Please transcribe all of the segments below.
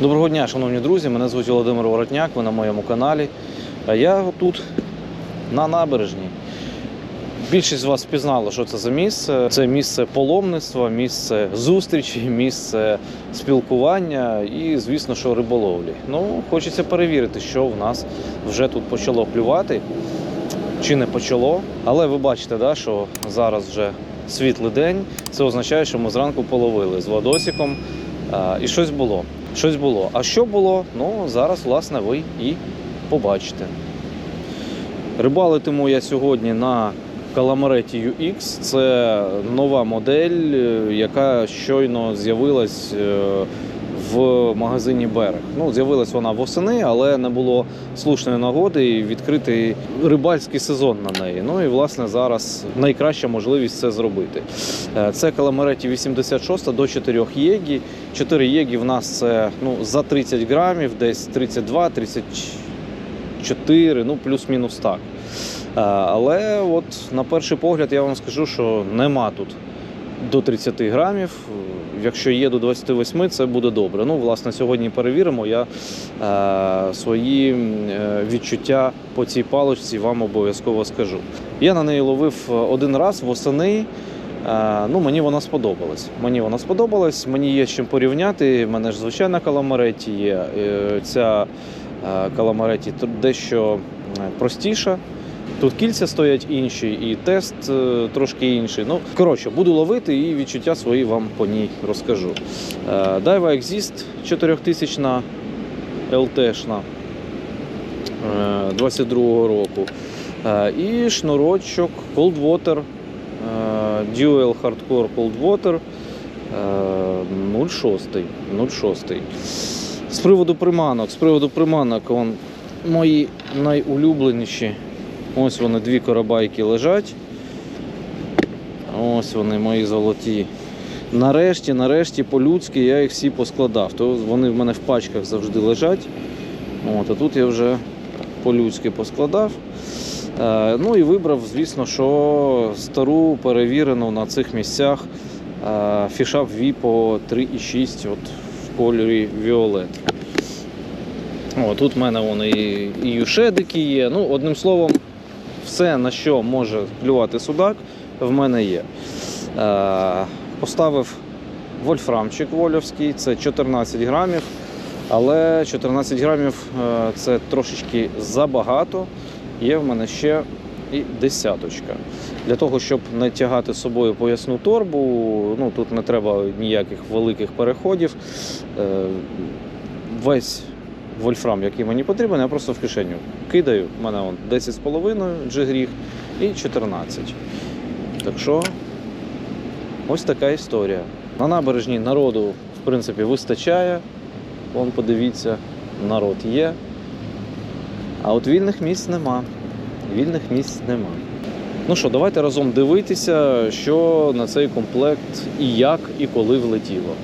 Доброго дня, шановні друзі. Мене звуть Володимир Воротняк, ви на моєму каналі. А я тут на набережній. Більшість з вас впізнало, що це за місце. Це місце паломництва, місце зустрічі, місце спілкування і, звісно, що риболовлі. Ну, хочеться перевірити, що в нас вже тут почало клювати чи не почало. Але ви бачите, да, що зараз вже світлий день. Це означає, що ми зранку половили з водосиком. А, і щось було. Щось було. А що було? Ну, зараз, власне, ви і побачите. Рибалитиму я сьогодні на Каламареті UX. Це нова модель, е, яка щойно з'явилась е, в магазині Берег. Ну, з'явилась вона восени, але не було слушної нагоди відкрити рибальський сезон на неї. Ну і власне зараз найкраща можливість це зробити. Е, Це Каламареті 86 до 4 єгі. 4 єгі в нас це ну, за 30 грамів, десь 32, 34, ну плюс-мінус так. Е, Але от на перший погляд я вам скажу, що нема тут до 30 грамів. Якщо є до 28, це буде добре. Ну, власне, сьогодні перевіримо. Я е, свої е, відчуття по цій паличці вам обов'язково скажу. Я на неї ловив е, один раз восени. Е, Ну, мені вона сподобалась. Мені вона сподобалась, мені є з чим порівняти. У мене ж звичайна каламареті є. Е, Ця каламареті дещо простіша. Тут кільця стоять інші, і тест е, трошки інший. Ну, коротше, буду ловити і відчуття свої вам по ній розкажу. Е, Daiwa Exist 4000 LT-шна 22-го року. Е, І шнурочок Cold Water е, Dual Hardcore Cold Water е, 06. 06. З приводу приманок, з приводу приманок, он, мої найулюбленіші. Ось вони дві коробайки лежать. Ось вони мої золоті. Нарешті, нарешті, по-людськи я їх всі поскладав. То вони в мене в пачках завжди лежать. От, а тут я вже по-людськи поскладав. Е, ну і вибрав, звісно, що стару перевірену на цих місцях е, фішап Vipo 3.6 от, в кольорі Violet. О, тут в мене вони і юшедики є. Ну, одним словом, все, на що може клювати судак, в мене є. Е, поставив вольфрамчик вольовський, це 14 грамів. Але 14 грамів е, це трошечки забагато. Є в мене ще і десяточка. Для того, щоб не тягати з собою поясну торбу, ну тут не треба ніяких великих переходів. Е, Весь вольфрам, який мені потрібен, я просто в кишеню кидаю. У мене он 10,5 джигріг і 14. Так що ось така історія. На набережній народу, в принципі, вистачає. Вон подивіться, народ є. А от вільних місць нема. Вільних місць нема. Ну що, давайте разом дивитися, що на цей комплект і як, і коли влетіло.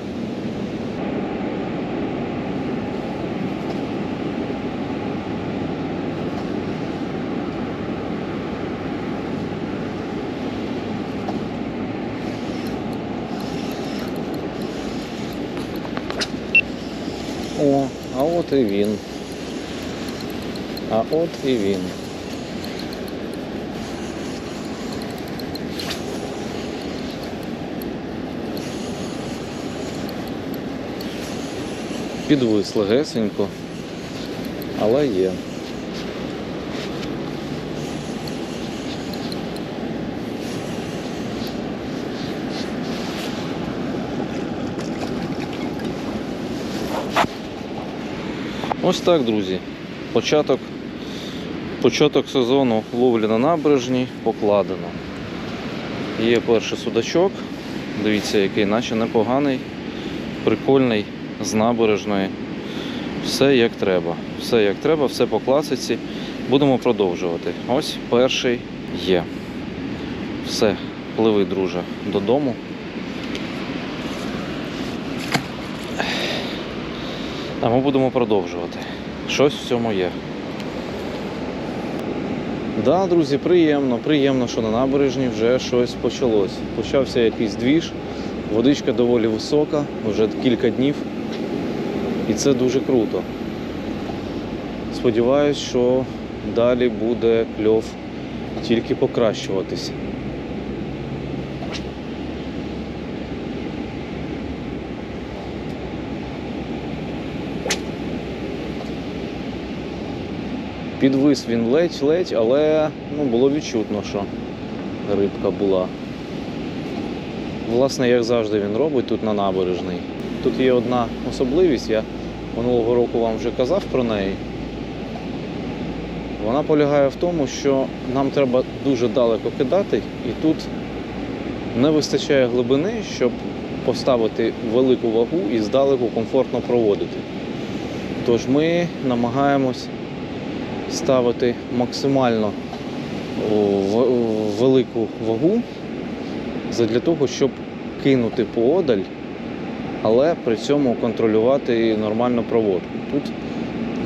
О, а от і він. А от і він. Підвисли гесенько, але є. Ось так, друзі. Початок, початок сезону ловлі на набережній покладено. Є перший судачок. Дивіться, який наче непоганий, прикольний, з набережної. Все як треба. Все як треба, все по класиці. Будемо продовжувати. Ось перший є. Все, пливи, друже, додому. А ми будемо продовжувати. Щось в цьому є. Да, друзі, приємно, приємно, що на набережні вже щось почалось. Почався якийсь двіж, водичка доволі висока, вже кілька днів. І це дуже круто. Сподіваюсь, що далі буде кльов тільки покращуватись. Підвис він ледь-ледь, але ну, було відчутно, що рибка була. Власне, як завжди він робить тут на набережній. Тут є одна особливість, я минулого року вам вже казав про неї. Вона полягає в тому, що нам треба дуже далеко кидати, і тут не вистачає глибини, щоб поставити велику вагу і здалеку комфортно проводити. Тож ми намагаємось ставити максимально велику вагу для того, щоб кинути поодаль, але при цьому контролювати нормальну проводку. Тут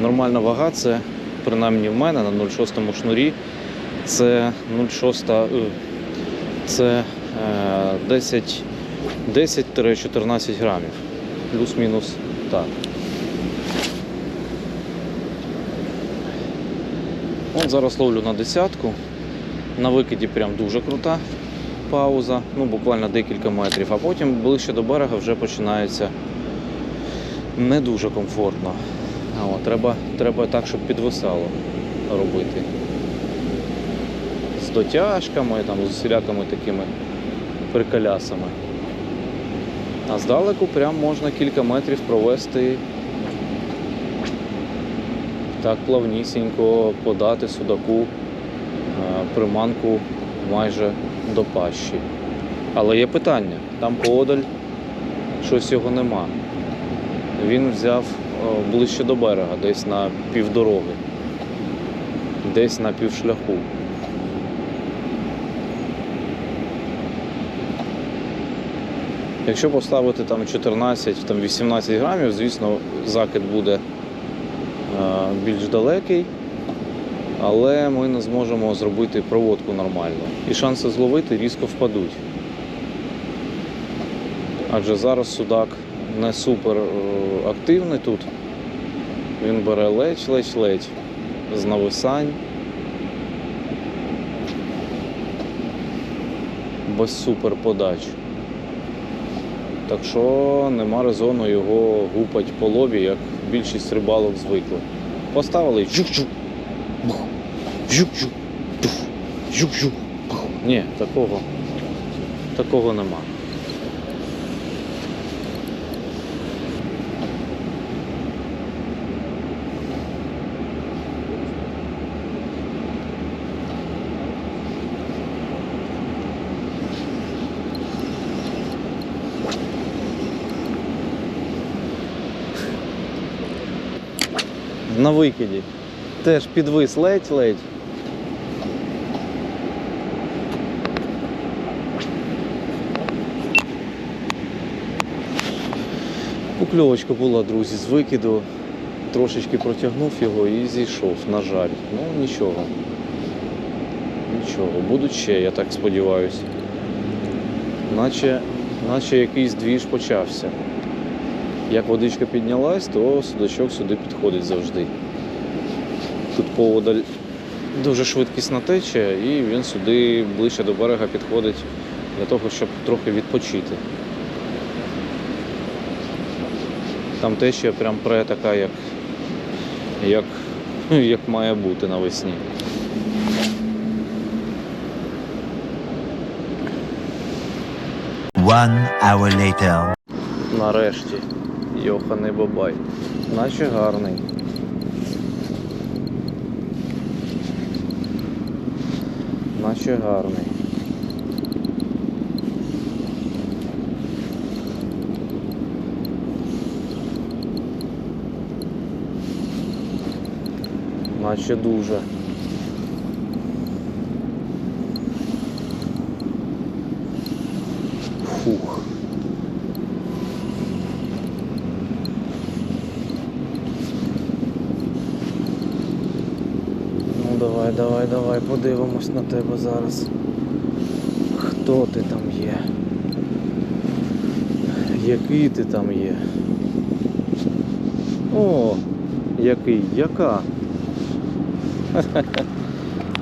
нормальна вага це, принаймні в мене на 0,6 шнурі, це 0,6, е, це е, 10 10-14 грамів. Плюс-мінус так. Зараз ловлю на десятку. На викиді прям дуже крута пауза, ну буквально декілька метрів, а потім ближче до берега вже починається не дуже комфортно. А треба, треба так, щоб підвисало робити. З дотяжками, там, з усілякими такими приколясами. А здалеку прям можна кілька метрів провести так плавнісінько подати судаку е, приманку майже до пащі. Але є питання, там поодаль щось його нема. Він взяв е, ближче до берега, десь на півдороги, десь на півшляху. Якщо поставити там 14, там 18 грамів, звісно, закид буде більш далекий, але ми не зможемо зробити проводку нормально. І шанси зловити різко впадуть. Адже зараз судак не супер е, активний тут. Він бере ледь-ледь-ледь з нависань. Без супер подач. Так що нема резону його гупать по лобі, як більшість рибалок звикли. Поставили жук-жук, жук-жук. Ні, такого, такого нема. На викиді. Теж підвис ледь-ледь. Покльовочка була, друзі, з викиду. Трошечки протягнув його і зійшов, на жаль. Ну нічого. Нічого. Будуть ще, я так сподіваюся. Наче, наче якийсь двіж почався. Як водичка піднялась, то судачок сюди підходить завжди. Тут поводаль дуже швидкісна течія, і він сюди ближче до берега підходить для того, щоб трохи відпочити. Там течія прям пре така, як, як, як має бути навесні. One hour later. Нарешті. Йоханий бабай. Наче гарний. Наче гарний. Наче дуже. Фух. Ну давай, давай, давай, подивимось на тебе зараз. Хто ти там є? Який ти там є? О, який, яка?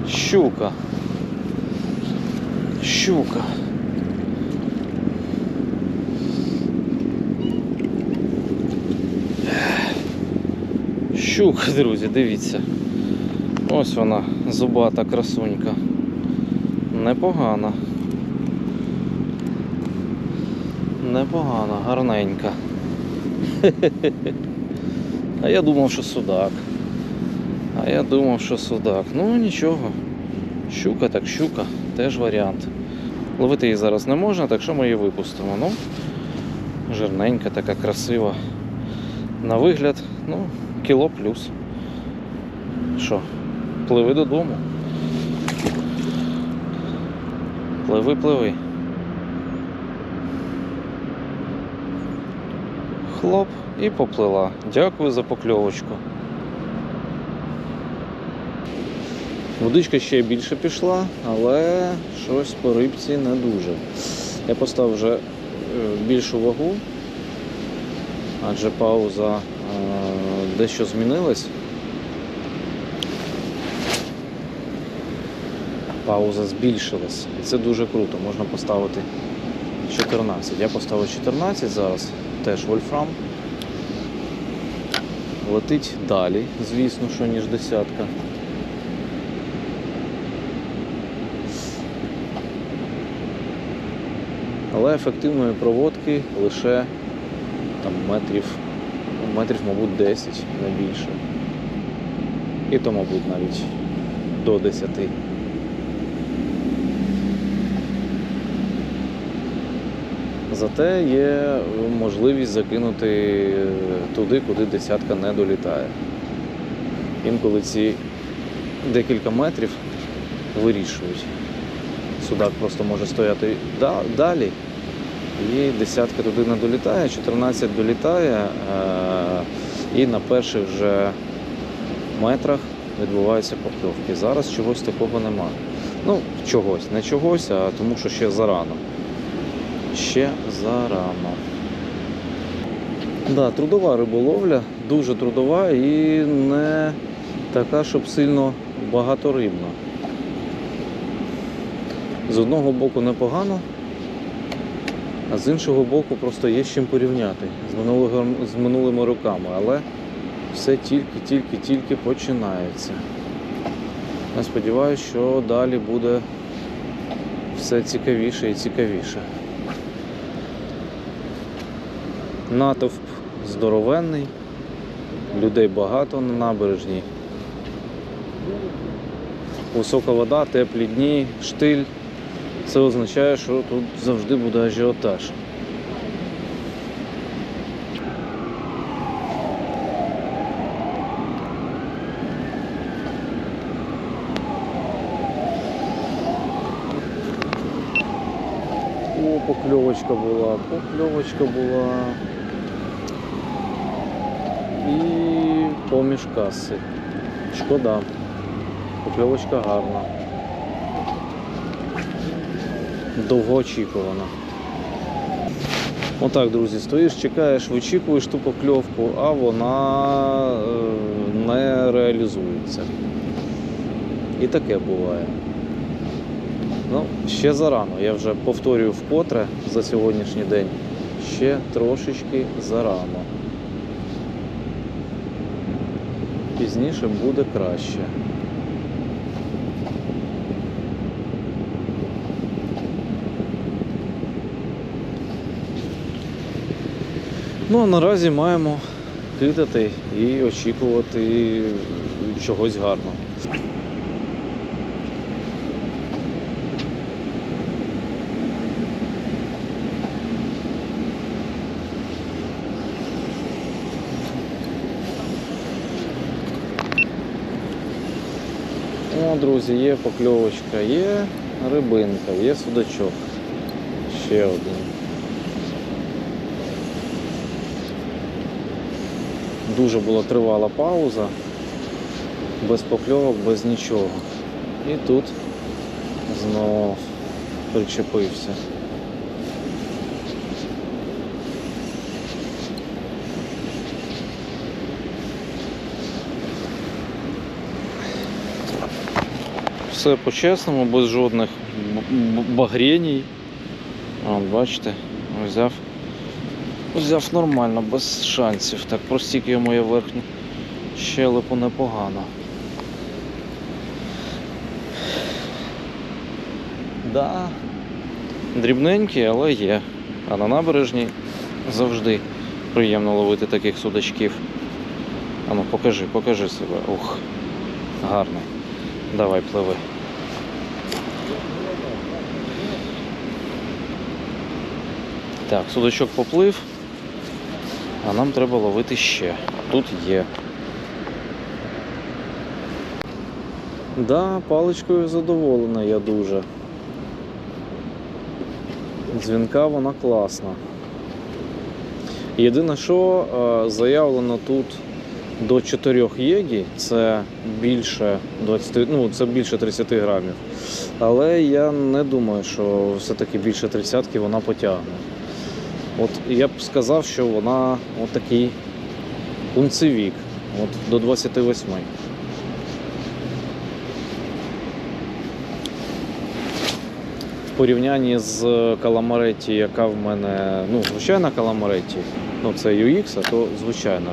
Щука. Щука. Щука, друзі, дивіться. Ось вона, зубата красунька. Непогана. Непогана, гарненька. А я думав, що судак. А я думав, що судак. Ну нічого. Щука так щука, теж варіант. Ловити її зараз не можна, так що ми її випустимо. Ну, жирненька, така красива. На вигляд, ну, кіло плюс. Що, пливи додому. Пливи, пливи. Хлоп і поплила. Дякую за покльовочку. Водичка ще більше пішла, але щось по рибці не дуже. Я поставив вже е, більшу вагу, адже пауза е, дещо змінилась. Пауза збільшилась. І це дуже круто. Можна поставити 14. Я поставив 14 зараз, теж вольфрам. Летить далі, звісно, що ніж десятка. Але ефективної проводки лише там метрів, метрів, мабуть, 10, не більше. І то, мабуть, навіть до 10. Зате є можливість закинути туди, куди десятка не долітає. Інколи ці декілька метрів вирішують. Судак просто може стояти далі, і десятка туди не долітає, 14 долітає, е- і на перших вже метрах відбуваються покльовки. Зараз чогось такого нема. Ну, чогось, не чогось, а тому що ще зарано. Ще зарано. Да, трудова риболовля, дуже трудова і не така, щоб сильно багаторибна. З одного боку непогано, а з іншого боку просто є з чим порівняти з, минулого, з минулими роками, але все тільки-тільки-тільки починається. Я сподіваюся, що далі буде все цікавіше і цікавіше. Натовп здоровенний, людей багато на набережній. Висока вода, теплі дні, штиль. Це означає, що тут завжди буде ажіотаж. О, покльовочка була, покльовочка була. І поміж каси. Шкода. Покльовочка гарна. Довгоочікувана. Отак, друзі, стоїш, чекаєш, вичікуєш ту покльовку, а вона е, не реалізується. І таке буває. Ну, ще зарано. Я вже повторюю вкотре за сьогоднішній день. Ще трошечки зарано. Пізніше буде краще. Ну, а наразі маємо кидати і очікувати чогось гарного. Друзі, є покльовочка, є рибинка, є судачок. Ще один. Дуже була тривала пауза, без покльовок, без нічого. І тут знов причепився. Все по-чесному, без жодних б- б- багрєній. От, бачите, взяв. Взяв нормально, без шансів. Так простік йому я верхню щелепу непогано. Да. Дрібненький, але є. А на набережній завжди приємно ловити таких судачків. Ану, покажи, покажи себе. Ух, гарний. Давай, пливи. Так, судачок поплив, а нам треба ловити ще. Тут є. Да, паличкою задоволена я дуже. Дзвінка вона класна. Єдине, що е, заявлено тут до 4 єгі, це більше 20, ну, це більше 30 грамів. Але я не думаю, що все-таки більше 30 вона потягне. От я б сказав, що вона от такий унцевік, от до 28. Порівнянні з каламареті, яка в мене, ну, звичайна каламареті, ну це UX, а то звичайно,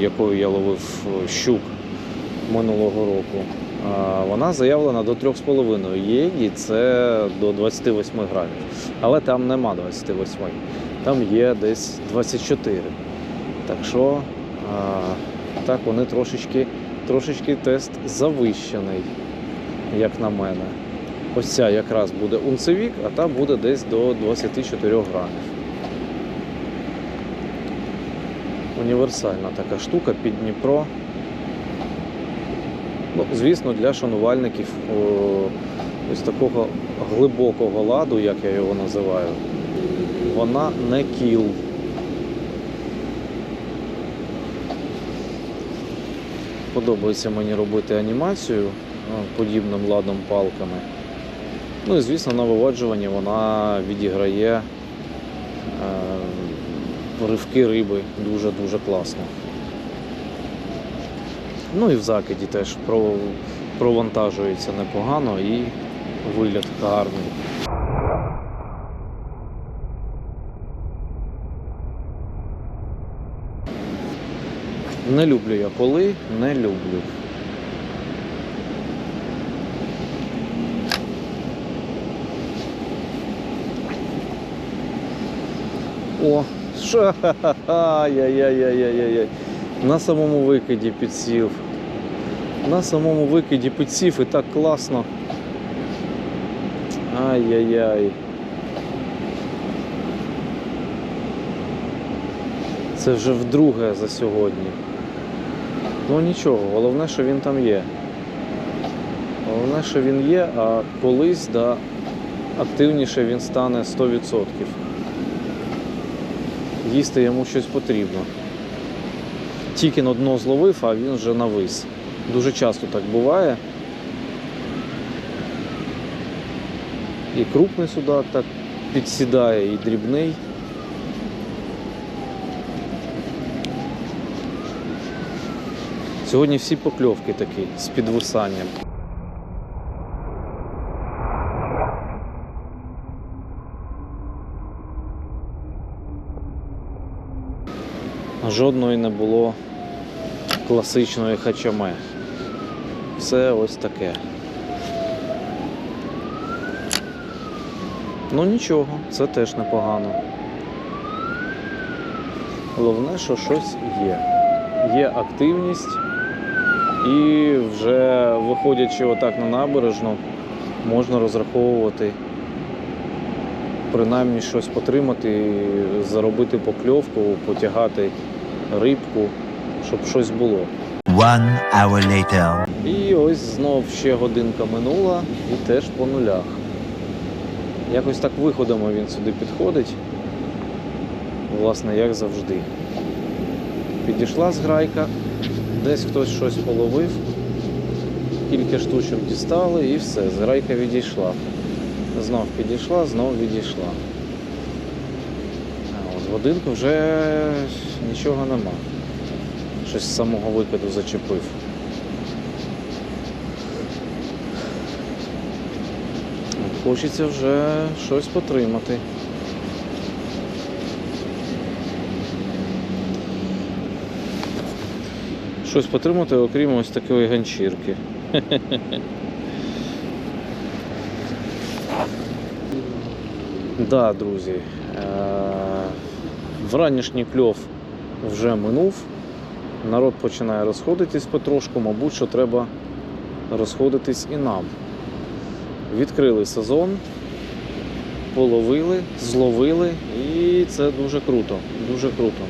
якою я ловив е, щук минулого року. Вона заявлена до 3,5 єгі, це до 28 грамів. Але там нема 28, там є десь 24. Так що, так, вони трошечки, трошечки тест завищений, як на мене. Ось ця якраз буде унцевік, а та буде десь до 24 грамів. Універсальна така штука під Дніпро. Ну, звісно, для шанувальників о, ось такого глибокого ладу, як я його називаю, вона не кіл. Подобається мені ривати анімацію подібним ладом палками. Ну і звісно, на виводжуванні вона відіграє е, ривки риби дуже-дуже класно. Ну і в закиді теж провантажується непогано і вигляд гарний. Не люблю я поли, не люблю. О, що? Ай-яй-яй-яй-яй-яй. На самому викиді підсів. На самому викиді підсів і так класно. Ай-яй-яй. Це вже вдруге за сьогодні. Ну нічого, головне, що він там є. Головне, що він є, а колись да, активніше він стане 100%. Їсти йому щось потрібно. Тільки на дно зловив, а він вже навис. Дуже часто так буває. І крупний судак так підсідає, і дрібний. Сьогодні всі покльовки такі з підвисанням. Жодної не було класичної хачаме. Все ось таке. Ну нічого, це теж непогано. Головне, що щось є. Є активність, і вже виходячи отак на набережну, можна розраховувати принаймні щось потримати, заробити покльовку, потягати рибку, щоб щось було. One hour later. І ось знов ще годинка минула і теж по нулях. Якось так виходами він сюди підходить. Власне, як завжди. Підійшла зграйка, десь хтось щось половив, кілька штучок дістали і все, зграйка відійшла. Знов підійшла, знов відійшла. А годинку вже нічого нема. Щось з самого викиду зачепив. Хочеться вже щось потримати. Щось потримати, окрім ось такої ганчірки. Да, друзі. Вранішній кльов вже минув. Народ починає розходитись потрошку, мабуть, що треба розходитись і нам. Відкрили сезон, половили, зловили, і це дуже круто. Дуже круто.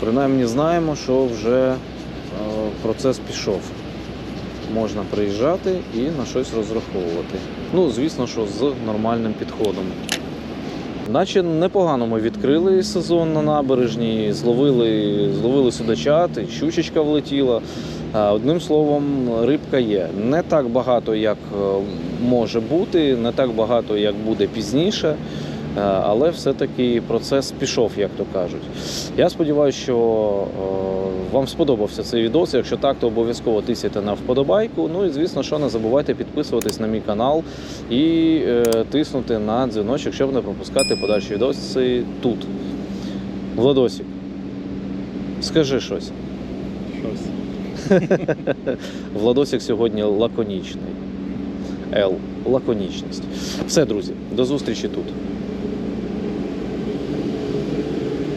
Принаймні знаємо, що вже е, процес пішов. Можна приїжджати і на щось розраховувати. Ну, звісно, що з нормальним підходом. Наче непогано ми відкрили сезон на набережній, зловили, зловили судачат, щучечка влетіла. Одним словом, рибка є. Не так багато, як е, може бути, не так багато, як буде пізніше, але все-таки процес пішов, як то кажуть. Я сподіваюся, що е, вам сподобався цей відос. Якщо так, то обов'язково тисяйте на вподобайку. Ну і звісно, що не забувайте підписуватись на мій канал і е, тиснути на дзвіночок, щоб не пропускати подальші відоси тут. Владосік, скажи щось. Щось. Владосік сьогодні лаконічний. Л. Лаконічність. Все, друзі, до зустрічі тут.